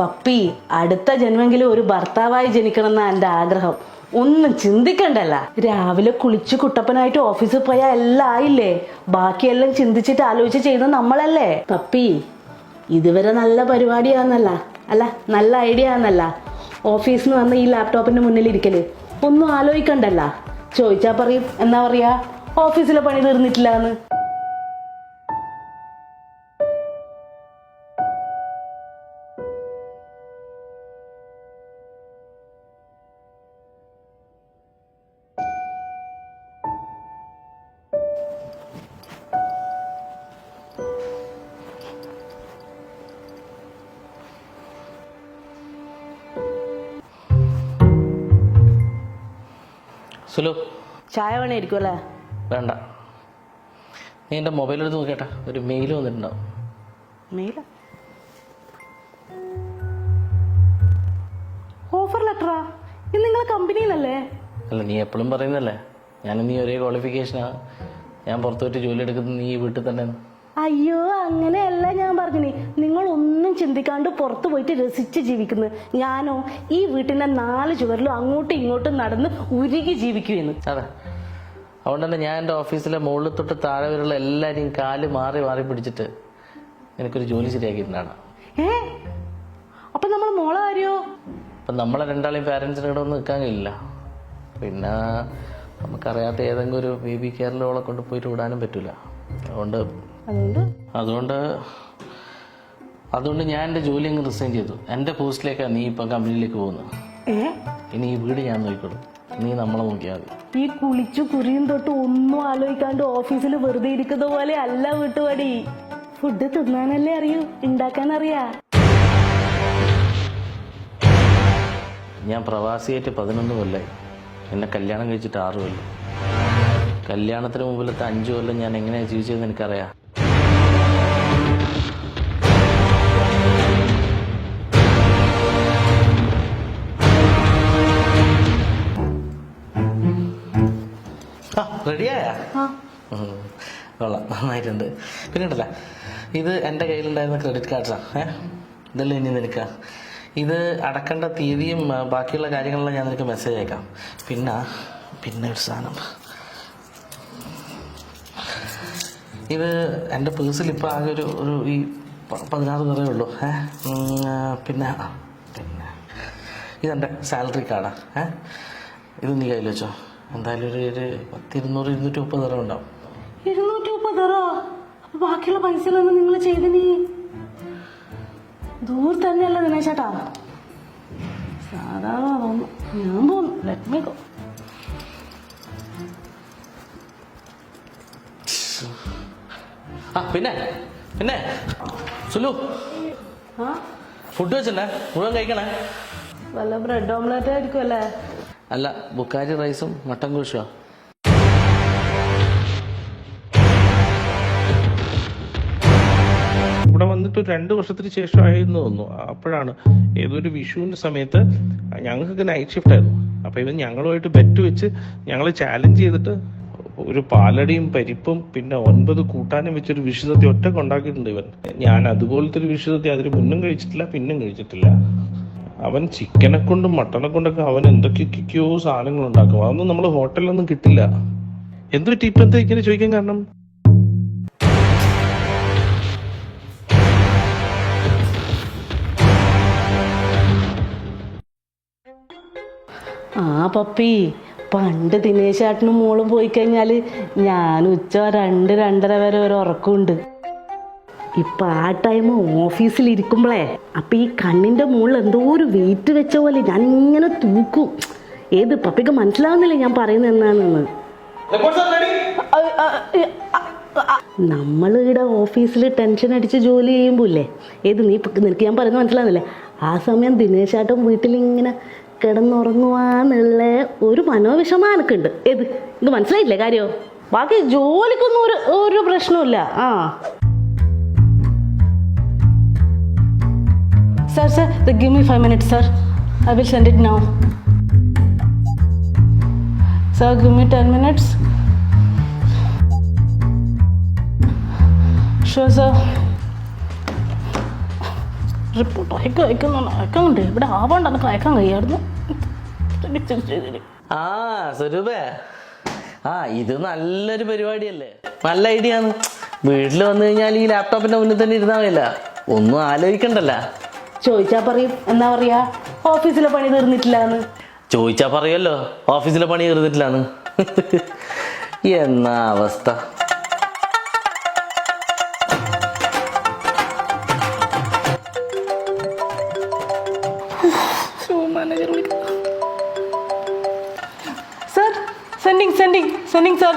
Puppy അടുത്ത ജന്മെങ്കിലും ഒരു ഭർത്താവായി ജനിക്കണം എന്നാ എന്റെ ആഗ്രഹം. ഒന്നും ചിന്തിക്കണ്ടല്ല. രാവിലെ കുളിച്ച് കുട്ടപ്പനായിട്ട് ഓഫീസിൽ പോയാൽ എല്ലാം ആയില്ലേ ബാക്കിയെല്ലാം ചിന്തിച്ചിട്ട് ആലോചിച്ച് ചെയ്യുന്നത് നമ്മളല്ലേ? പപ്പി ഇതുവരെ നല്ല പരിപാടിയാന്നല്ല. അല്ല നല്ല ഐഡിയ ആന്നല്ല ഓഫീസിൽ നിന്ന് വന്ന് ഈ ലാപ്ടോപ്പിന്റെ മുന്നിൽ ഇരിക്കൽ ഒന്നും ആലോചിക്കണ്ടല്ല. ചോദിച്ചാ പറയും എന്നാ പറയാ? ഓഫീസിലെ പണി തീർന്നിട്ടില്ല എന്ന് സുലു. ചായ വേണമായിരിക്കും അല്ലേ വേണ്ട. നീ എന്റെ മൊബൈൽ എടുത്ത് നോക്കിയേട്ടാ. ഒരു മെയിൽ വന്നിട്ടുണ്ടാവും. മെയിലാ ഓഫർ ലെറ്ററാ? ഇത് നിങ്ങളെ കമ്പനിയിലല്ലേ? അല്ല നീ എപ്പോഴും പറയുന്നല്ലേ ഞാനും നീ ഒരേ ക്വാളിഫിക്കേഷനാണ് ഞാൻ പുറത്തു പോയിട്ട് ജോലി എടുക്കുന്നത് നീ വീട്ടിൽ തന്നെ അയ്യോ അങ്ങനെയല്ല ചിന്തിക്കാണ്ട് പുറത്തു പോയിട്ട് രസിച്ച് ജീവിക്കുന്നു. ഞാനോ ഈ വീട്ടിന്റെ നാല് ചുവരിലും അങ്ങോട്ടും ഇങ്ങോട്ടും നടന്ന് ഉരുകി ജീവിക്കുമെന്ന്. അതെ. അതുകൊണ്ട് തന്നെ ഞാൻ എന്റെ ഓഫീസിലെ മുകളിൽ തൊട്ട് താഴെ വരെയുള്ള എല്ലാവരെയും കാൽ മാറി മാറി പിടിച്ചിട്ട് എനിക്കൊരു ജോലി ശരിയാക്കിയിട്ടുണ്ടാണ്. ഏ? അപ്പൊ നമ്മൾ മോളെ കാര്യോ അപ്പൊ നമ്മളെ രണ്ടാളെയും പാരന്റ്സിന് ഇവിടെ ഒന്നും നിൽക്കാൻ കഴിയില്ല. പിന്നെ നമുക്കറിയാത്ത ഏതെങ്കിലും ഒരു ബേബി കെയറിലോളെ കൊണ്ട് പോയിട്ട് വിടാനും പറ്റൂല. അതുകൊണ്ട് അതുകൊണ്ട്? അതുകൊണ്ട് അതുകൊണ്ട് ഞാൻ എന്റെ ജോലി അങ്ങ് റിസൈൻ ചെയ്തു. എന്റെ പോസ്റ്റിലേക്കാണ് നീ ഇപ്പം കമ്പനിയിലേക്ക് പോകുന്നത് ഇനി ഈ വീട് ഞാൻ നോക്കിക്കോളും. നീ നമ്മളെ നോക്കിയാൽ മതി. ഈ കുളിച്ചു കുറിയും തൊട്ട് ഒന്നും ആലോചിക്കാണ്ട് ഓഫീസിൽ വെറുതെ ഇരിക്കുന്ന പോലെ അല്ല വീട്ടുപടി ഫുഡ് തിന്നാനല്ലേ അറിയൂ? ഉണ്ടാക്കാൻ അറിയാ ഞാൻ പ്രവാസിയായിട്ട് പതിനൊന്ന് കൊല്ലായി. എന്നെ കല്യാണം കഴിച്ചിട്ട് ആറ് കൊല്ലം. കല്യാണത്തിന് മുമ്പിലത്തെ അഞ്ച് കൊല്ലം ഞാൻ എങ്ങനെയാണ് ജീവിച്ചതെന്ന് എനിക്കറിയാം. റെഡിയായ കൊള്ളാം. നന്നായിട്ടുണ്ട്. പിന്നെ ഉണ്ടല്ല ഇത് എന്റെ കയ്യിലുണ്ടായിരുന്ന ക്രെഡിറ്റ് കാർഡ്സാണ് ഏഹ് ഇതല്ലേ ഇനി നിനക്ക? ഇത് അടക്കേണ്ട തീയതിയും ബാക്കിയുള്ള കാര്യങ്ങളെല്ലാം ഞാൻ നിനക്ക് മെസ്സേജ് അയക്കാം. പിന്നെ പിന്നെ ഒരു സാധനം. ഇത് എന്റെ പേഴ്സിൽ ഇപ്പോൾ ആകെ ഒരു ഒരു ഈ പതിനാറ് കുറേ ഉള്ളൂ. ഏ? പിന്നെ പിന്നെ. ഇതെന്റെ സാലറി കാർഡാ ഏ? ഇത് നീ കയ്യിൽ വെച്ചോ. എന്തായാലും ഒരു ഒരു പത്തിരുന്നൂറ് ഇരുന്നൂറ്റി മുപ്പത് തറ ഉണ്ടാവും. ഇരുന്നൂറ്റി മുപ്പതറോ അപ്പൊ ബാക്കിയുള്ള പൈസയിലൊന്നും നിങ്ങൾ ചെയ്തിനി ദൂർ തന്നെയല്ല ദിനേശേട്ടാ സാധാരണ തോന്നുന്നു ഞാൻ പോന്നു. ലെറ്റ് മീ ഗോ ആ പിന്നെ പിന്നെ സുലു ഫുഡ് വെച്ചിട്ടുണ്ടേ മുഴുവൻ കഴിക്കണേ. വല്ല ബ്രെഡ് ഓംലെറ്റ് ആയിരിക്കും അല്ലേ അല്ല ബുക്കാരി റൈസും മട്ടൻ കുഴിച്ചോ ഇവിടെ വന്നിട്ട് രണ്ട് വർഷത്തിന് ശേഷം ആയിരുന്നു തോന്നുന്നു. അപ്പോഴാണ് ഏതൊരു വിഷുവിന്റെ സമയത്ത് ഞങ്ങൾക്ക് നൈറ്റ് ഷിഫ്റ്റ് ആയിരുന്നു. അപ്പൊ ഇവൻ ഞങ്ങളുമായിട്ട് ബെറ്റ് വെച്ച് ഞങ്ങൾ ചാലഞ്ച് ചെയ്തിട്ട് ഒരു പാലടിയും പരിപ്പും പിന്നെ ഒൻപത് കൂട്ടാനും വെച്ചൊരു വിഷുസദ്യ ഒറ്റ ഉണ്ടാക്കിയിട്ടുണ്ട് ഇവൻ. ഞാൻ അതുപോലത്തെ ഒരു വിഷുസദ്യ അതിന് മുന്നും കഴിച്ചിട്ടില്ല പിന്നും കഴിച്ചിട്ടില്ല. അവൻ ചിക്കനെ കൊണ്ടും മട്ടനെ കൊണ്ടൊക്കെ അവൻ എന്തൊക്കെയൊക്കെയോ സാധനങ്ങൾ ഉണ്ടാക്കും അതൊന്നും നമ്മൾ ഹോട്ടലിലൊന്നും കിട്ടില്ല. എന്തൊരു ടിപ്പ് എന്താ ഇങ്ങനെ ചോദിക്കാൻ കാരണം? ആ പപ്പി പണ്ട് ദിനേശ് ചേട്ടനും മോളും പോയി കഴിഞ്ഞാൽ ഞാൻ ഉച്ച രണ്ട് രണ്ടര വരെ ഒരു ഉറക്കമുണ്ട് ഇപ്പൊ ആ ടൈം ഓഫീസിൽ ഇരിക്കുമ്പോഴേ അപ്പൊ ഈ കണ്ണിന്റെ മുകളിൽ എന്തോ ഒരു വെയിറ്റ് വെച്ച പോലെ ഞാൻ ഇങ്ങനെ തൂക്കും. ഏത് പപ്പിക്ക് മനസ്സിലാവുന്നില്ല ഞാൻ പറയുന്നത് എന്നാണെന്ന് നമ്മൾ ഇവിടെ ഓഫീസിൽ ടെൻഷൻ അടിച്ച് ജോലി ചെയ്യുമ്പോല്ലേ? ഏത് നീ നിനക്ക് ഞാൻ പറയുന്നത് മനസ്സിലാവുന്നില്ലേ? ആ സമയം ദിനേശാട്ടം വീട്ടിൽ ഇങ്ങനെ കിടന്നുറങ്ങുവാന്നുള്ള ഒരു മനോവിഷമം എനിക്കുണ്ട് ഏത്? ഇത് മനസ്സിലായില്ലേ കാര്യോ? ബാക്കി ജോലിക്കൊന്നും ഒരു ഒരു പ്രശ്നമില്ല ആ. Sir the give me five minutes sir I will send it now sir give me ten minutes Sure, sir. Report അയക്കാൻ അയക്കുന്നുണ്ട് അയക്കാനുണ്ട്. ഇവിടെ ആവാണ്ട് എനിക്ക് അയക്കാൻ കഴിയായിരുന്നു. ആ സ്വരൂപേ. ആ ഇത് നല്ലൊരു പരിപാടിയല്ലേ? നല്ല ഐഡിയ ആണ്. വീട്ടിൽ വന്നു കഴിഞ്ഞാൽ ഈ ലാപ്ടോപ്പിന്റെ മുന്നിൽ തന്നെ ഇരുന്നാൽ മതിയല്ല. ഒന്നും ആലോചിക്കണ്ടല്ല. ചോദിച്ചാ പറയും എന്നാ പറയാ ഓഫീസിലെ പണി തീർന്നിട്ടില്ല എന്ന് ചോദിച്ചാ പറയുമല്ലോ ഓഫീസിലെ പണി തീർന്നിട്ടില്ലാന്ന്. എന്നാ അവസ്ഥ. Manager sir sending sending sending sir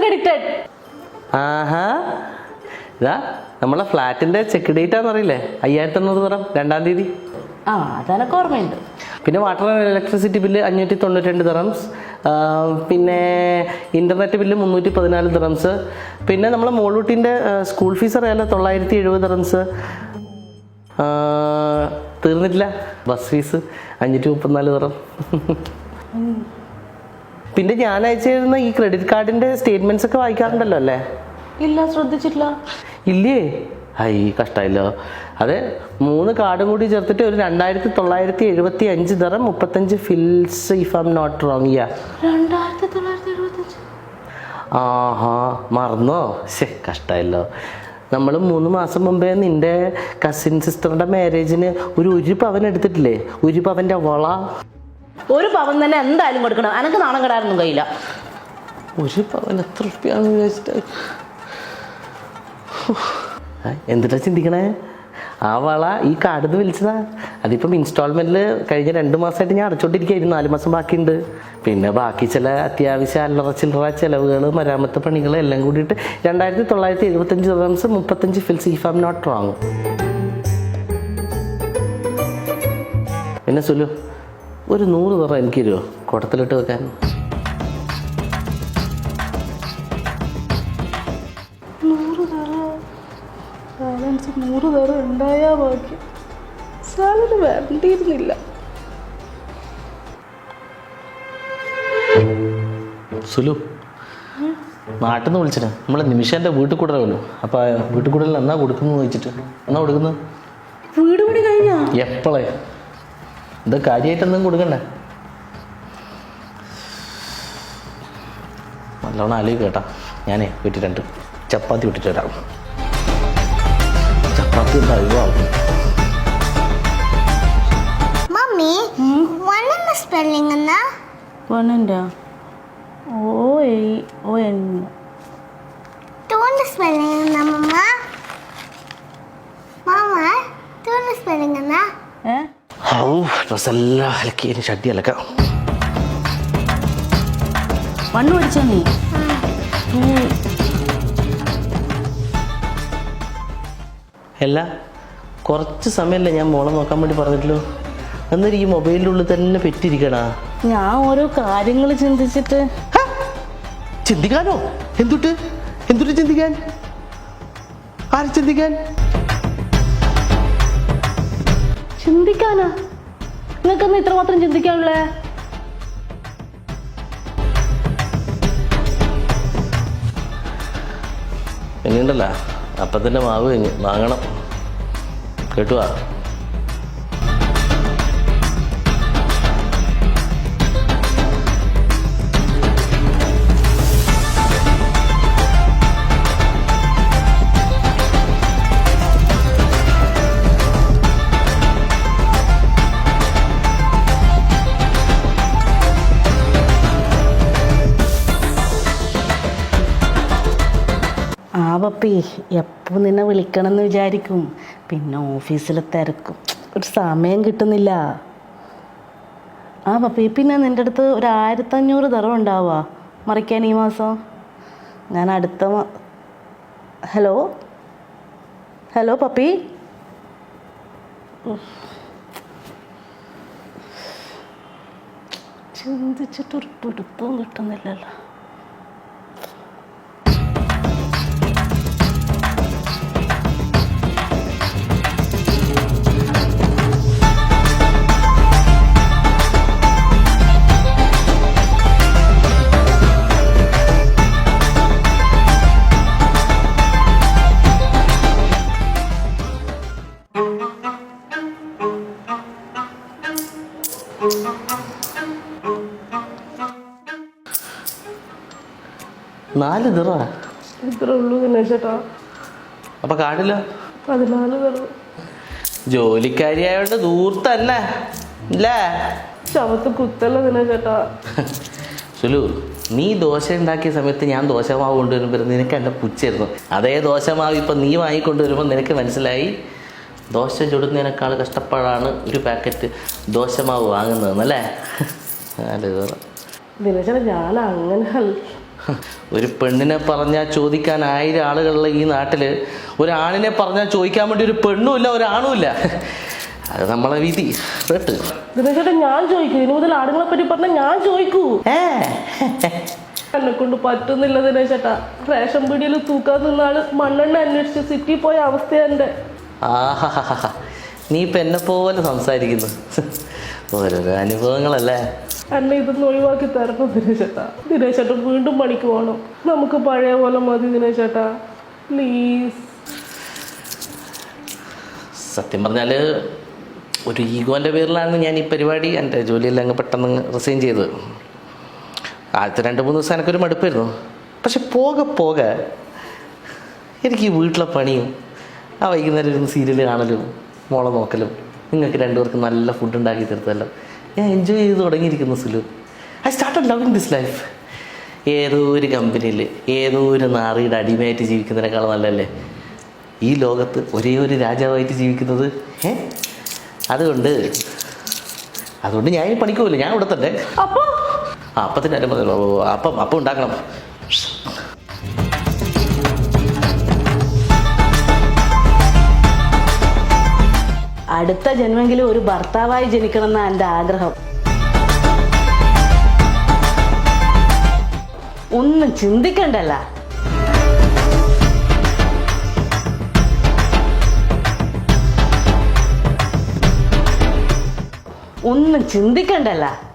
credited ആഹാ. ഇതാ നമ്മളെ ഫ്ലാറ്റിന്റെ ചെക്ക് ഡേറ്റ് ആണെന്നറിയില്ലേ? അയ്യായിരത്തി എണ്ണൂറ് തരാം രണ്ടാം തീയതി. ആ അതെനക്ക് ഓർമ്മയുണ്ട്. പിന്നെ വാട്ടർ ആൻഡ് ഇലക്ട്രിസിറ്റി ബില്ല് അഞ്ഞൂറ്റി തൊണ്ണൂറ്റി രണ്ട് തറംസ് പിന്നെ ഇന്റർനെറ്റ് ബില്ല് മുന്നൂറ്റി പതിനാല് തറംസ് പിന്നെ നമ്മളെ മോളൂട്ടിന്റെ സ്കൂൾ ഫീസ് അറിയാലോ തൊള്ളായിരത്തി എഴുപത് തറംസ് തീർന്നിട്ടില്ല. ബസ് ഫീസ് അഞ്ഞൂറ്റി മുപ്പത്തിനാല് ദിറം പിന്നെ ഞാൻ അയച്ചിരുന്ന ഈ ക്രെഡിറ്റ് കാർഡിന്റെ സ്റ്റേറ്റ്മെന്റ്സ് ഒക്കെ വായിക്കാറുണ്ടല്ലോ അല്ലേ? ഇല്ല ശ്രദ്ധിച്ചിട്ടില്ല. ഇല്ലേ? ഹൈ കഷ്ടമായില്ലോ അതെ മൂന്ന് കാർഡും കൂടി ചേർത്തിട്ട് ഒരു രണ്ടായിരത്തി തൊള്ളായിരത്തി എഴുപത്തി അഞ്ച് തരം മുപ്പത്തഞ്ച് fils if I'm not wrong yeah ആഹാ മറന്നോ? ശേ കഷ്ടമായല്ലോ നമ്മൾ മൂന്ന് മാസം മുമ്പേ നിന്റെ കസിൻ സിസ്റ്ററിന്റെ മാരേജിന് ഒരു ഒരു പവൻ എടുത്തിട്ടില്ലേ? ഒരു പവന്റെ വള. ഒരു പവൻ തന്നെ എന്തായാലും കൊടുക്കണം. എനക്ക് നാണം കെടാനൊന്നും കഴിയില്ല. ഒരു പവൻ എത്ര റുപ്യാന്ന് വിചാരിച്ചിട്ട്. എന്തിട്ടാ ചിന്തിക്കണേ? ആ വള ഈ കാർഡിന്ന് വിളിച്ചതാ. അതിപ്പം ഇൻസ്റ്റാൾമെന്റിൽ കഴിഞ്ഞ രണ്ട് മാസമായിട്ട് ഞാൻ അടച്ചോണ്ടിരിക്കുകയായിരുന്നു നാല് മാസം ബാക്കിയുണ്ട്. പിന്നെ ബാക്കി ചില അത്യാവശ്യ അല്ലറ ചില്ലറ ചിലവുകൾ മരാമത്ത് പണികൾ എല്ലാം കൂടിയിട്ട് രണ്ടായിരത്തി തൊള്ളായിരത്തി എഴുപത്തഞ്ച് റംസ് മുപ്പത്തഞ്ച് fils if am not wrong പിന്നെ സുലു ഒരു നൂറ് തറ എനിക്ക് തരുമോ കുടത്തിലിട്ട് വെക്കാൻ. നൂറ് തറ ബാലൻസ് നൂറ് തറ ഉണ്ടായാ ബാക്കി സാലറി വേണ്ടിയിരുന്നില്ല സുലു നാട്ടിൽ നിന്ന് വിളിച്ചിട്ട് നമ്മളെ നിമിഷന്റെ വീട്ടിൽ കൂടലല്ലോ അപ്പോൾ വീട്ടിൽ കൂടലിൽ എന്നാ കൊടുക്കുന്നു ചോദിച്ചിട്ട്. എന്നാ കൊടുക്കുന്നത് വീട് പണി കഴിഞ്ഞാ? എപ്പോഴേ എന്താ കാര്യമായിട്ട് എന്തെങ്കിലും കൊടുക്കണ്ടേ. നല്ലോണം ആലോചിക്കുക കേട്ടാ. ഞാനേ വീട്ടിൽ രണ്ട് ചപ്പാത്തി വിട്ടിട്ട് വരാം ചപ്പാത്തി ഉണ്ടാവും മമ്മി സ്പെല്ലിംഗ് എന്നാ? വണ്ണിന്റെ ഓ എയ് ഓ എൻ. ടൂന്റെ സ്പെല്ലിംഗ് എന്നാ മമ്മ? മാമ ടൂന്റെ സ്പെല്ലിംഗ് എന്നാ? ഏ? ഔ ഡ്രസ്സെല്ലാം അലക്കി ഇനി ഷഡ്ഡി അലക്കാം. മണ്ണ് പഠിച്ചാ നീ? അല്ല കുറച്ച് സമയമല്ലേ ഞാൻ മോളെ നോക്കാൻ വേണ്ടി പറഞ്ഞിട്ടുള്ളൂ? എന്നിട്ട് ഈ മൊബൈലിന്റെ ഉള്ളിൽ തന്നെ പെറ്റിരിക്കണാ? ഞാൻ ഓരോ കാര്യങ്ങൾ ചിന്തിച്ചിട്ട്. ചിന്തിക്കാനോ? എന്തുട്ട്? എന്തുട്ട് ചിന്തിക്കാൻ? ആര് ചിന്തിക്കാൻ? ചിന്തിക്കാനാ? നിങ്ങൾക്കൊന്ന് ഇത്രമാത്രം ചിന്തിക്കാനുള്ളേ? ഇനിയുണ്ടല്ല. അപ്പത്തിന്റെ മാവ് കഴിഞ്ഞ് വാങ്ങണം. കേട്ടുവാ? ആ പപ്പി എപ്പോൾ നിന്നെ വിളിക്കണം എന്ന് വിചാരിക്കും. പിന്നെ ഓഫീസിൽ തിരക്കും. ഒരു സമയം കിട്ടുന്നില്ല. ആ പപ്പി പിന്നെ നിന്റെ അടുത്ത് ഒരു ആയിരത്തഞ്ഞൂറ് തറവ് ഉണ്ടാവുക മറിക്കാൻ ഈ മാസം? ഞാൻ അടുത്ത ഹലോ? Hello puppy. ചിന്തിച്ചിട്ടൊരു പിടുത്തവും കിട്ടുന്നില്ലല്ലോ. നാല് നിറ ഇത്ര ഉള്ളൂ ദിനേശേട്ടാ അപ്പൊ കാണില്ല പതിനാല് പേര് ജോലിക്കാരിയായോണ്ട് ദൂർത്തല്ലേ ഇല്ലേ? ശവത്ത് കുത്തല്ല ചേട്ടാ. സുലു നീ ദോശ ഉണ്ടാക്കിയ സമയത്ത് ഞാൻ ദോശമാവ് കൊണ്ടുവരുമ്പോൾ നിനക്ക് എന്റെ പുച്ചായിരുന്നു അതേ ദോശമാവ് ഇപ്പം നീ വാങ്ങിക്കൊണ്ടുവരുമ്പോൾ നിനക്ക് മനസ്സിലായി. ദോശ ചുടുന്നതിനേക്കാൾ കഷ്ടപ്പാടാണ് ഒരു പാക്കറ്റ് ദോശമാവ് വാങ്ങുന്നതെന്നല്ലേ? അല്ലേ ഞാൻ അങ്ങനെ. ഒരു പെണ്ണിനെ പറഞ്ഞാൽ ചോദിക്കാൻ ആയിരം ആളുകളുള്ള ഈ നാട്ടിൽ ഒരാണിനെ പറഞ്ഞാൽ ചോദിക്കാൻ വേണ്ടി ഒരു പെണ്ണുമില്ല ഒരാണുമില്ല അത് നമ്മളെ വിധി. കേട്ട്? ഞാൻ ചോദിക്കൂ? ഇനി മുതൽ ആടുകളെ പറ്റി പറഞ്ഞാൽ ഞാൻ ചോദിക്കൂ. ഏ? എന്നെ കൊണ്ട് പറ്റുന്നില്ല ദിനേശേട്ടാ. റേഷൻ പീടിയിൽ തൂക്കാൻ നിന്നാൾ മണ്ണെണ്ണ അന്വേഷിച്ച് സിറ്റി പോയ അവസ്ഥ എന്റെ ആഹാ നീ ഇപ്പം എന്നെ പോലെ സംസാരിക്കുന്നു. ഓരോരോ അനുഭവങ്ങളല്ലേ? എന്നെ ഇതൊന്ന് ഒഴിവാക്കി തരണം ദിനേശേട്ടാ. ദിനേശേട്ടൻ വീണ്ടും പണിക്ക് പോകണം നമുക്ക് പഴയ പോലെ മതി ദിനേശേട്ടാ. പ്ലീസ് സത്യം പറഞ്ഞാൽ ഒരു ഈഗോന്റെ പേരിലാണ് ഞാൻ ഈ പരിപാടി എന്റെ ജോലിയെല്ലാം അങ്ങ് പെട്ടെന്ന് റിസൈൻ ചെയ്തത്. ആദ്യത്തെ രണ്ട് മൂന്ന് ദിവസം എനിക്കൊരു മടുപ്പായിരുന്നു. പക്ഷെ പോകെ പോകെ എനിക്ക് ഈ വീട്ടിലെ പണിയും ആ വൈകുന്നേരം ഇരുന്ന് സീരിയൽ കാണലും മോളെ നോക്കലും നിങ്ങൾക്ക് രണ്ടുപേർക്കും നല്ല ഫുഡ് ഉണ്ടാക്കി തീർത്തല്ലോ. ഞാൻ എൻജോയ് ചെയ്ത് തുടങ്ങിയിരിക്കുന്നു Sulu. I start loving this life ഏതോ ഒരു കമ്പനിയിൽ ഏതോ ഒരു നാറിയുടെ അടിമയായിട്ട് ജീവിക്കുന്നതിനേക്കാൾ നല്ലല്ലേ ഈ ലോകത്ത് ഒരേ ഒരു രാജാവായിട്ട് ജീവിക്കുന്നത് ഏ അതുകൊണ്ട് അതുകൊണ്ട് ഞാൻ ഈ പണിക്ക് ഞാൻ ഇവിടെ തന്നെ. അപ്പം? അപ്പത്തിന്റെ അനുമതി അപ്പം അപ്പം ഉണ്ടാക്കണം. അടുത്ത ജന്മെങ്കിലും ഒരു ഭർത്താവായി ജനിക്കണമെന്നാണ് എന്റെ ആഗ്രഹം. ഒന്നും ചിന്തിക്കണ്ടല്ല. ഒന്നും ചിന്തിക്കണ്ടല്ല.